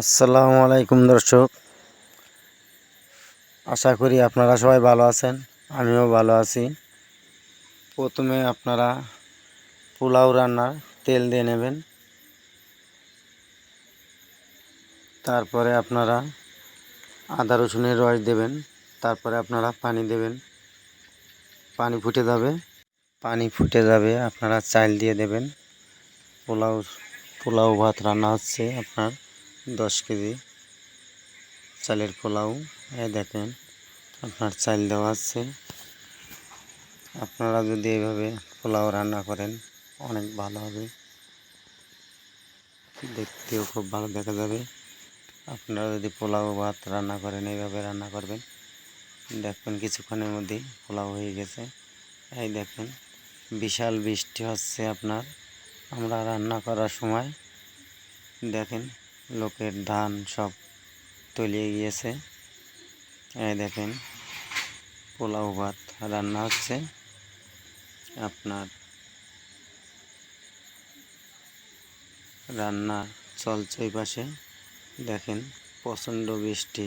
আসসালামু আলাইকুম দর্শক। আশা করি আপনারা সবাই ভালো আছেন, আমিও ভালো আছি। প্রথমে আপনারা পোলাও রান্নার তেল দিয়ে নেবেন। তারপরে আপনারা আদা রসুনের রস দেবেন, তারপরে আপনারা পানি দেবেন। পানি ফুটে যাবে, পানি ফুটে যাবে, আপনারা চাল দিয়ে দেবেন। পোলাও পোলাও ভাত রান্না হচ্ছে আপনার। দশ কেজি চালের পোলাও। এই দেখেন, আপনার চাল দেওয়া আছে। আপনারা যদি এইভাবে পোলাও রান্না করেন, অনেক ভালো হবে। দেখতেও খুব ভালো দেখা যাবে। আপনারা যদি পোলাও ভাত রান্না করেন, এইভাবে রান্না করবেন। দেখবেন কিছুক্ষণের মধ্যেই পোলাও হয়ে গেছে। এই দেখেন, বিশাল বৃষ্টি হচ্ছে আপনার। আমরা রান্না করার সময় দেখেন লোকের ধান সব তলিয়ে গিয়েছে। এই দেখেন, পোলাও ভাত রান্না হচ্ছে। আপনার রান্না চলছে ওই পাশে। দেখেন, প্রচণ্ড বৃষ্টি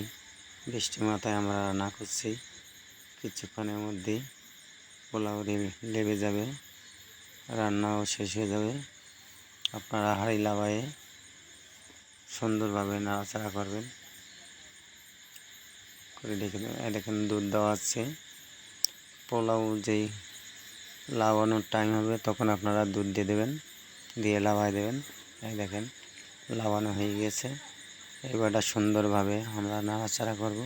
বৃষ্টি মাথায় আমরা রান্না করছি। কিছুক্ষণের মধ্যেই পোলাও লেবে যাবে, রান্নাও শেষ হয়ে যাবে। আপনারা হাড়ি লাগায়ে সুন্দরভাবে নাড়াচাড়া করবেন। করে দেখে দেখেন দুধ দেওয়া আছে পোলাও যেই লাগানোর টাইম হবে, তখন আপনারা দুধ দিয়ে দেবেন, দিয়ে লাভাই দেবেন। এই দেখেন, লাগানো হয়ে গেছে এবারটা সুন্দরভাবে আমরা নাড়াচাড়া করব,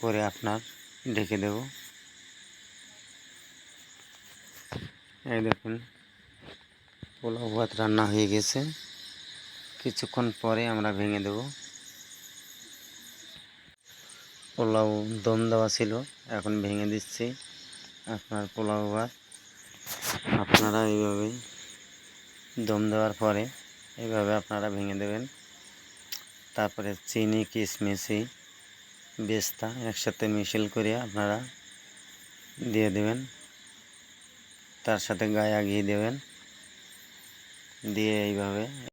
করে আপনার ঢেকে দেব। এই দেখুন, পোলাও ভাত রান্না হয়ে গেছে। কিছুক্ষণ পরে আমরা ভেঙে দেব। পোলাও দম দেওয়া ছিল, এখন ভেঙে দিচ্ছি। আপনার পোলাও ভাত আপনারা এইভাবে দম দেওয়ার পরে এইভাবে আপনারা ভেঙে দেবেন। তারপরে চিনি, কিশমিশি, বেস্তা একসাথে মিশেল করে আপনারা দিয়ে দেবেন। তার সাথে গায়ে ঘি দেবেন। দিয়ে এইভাবে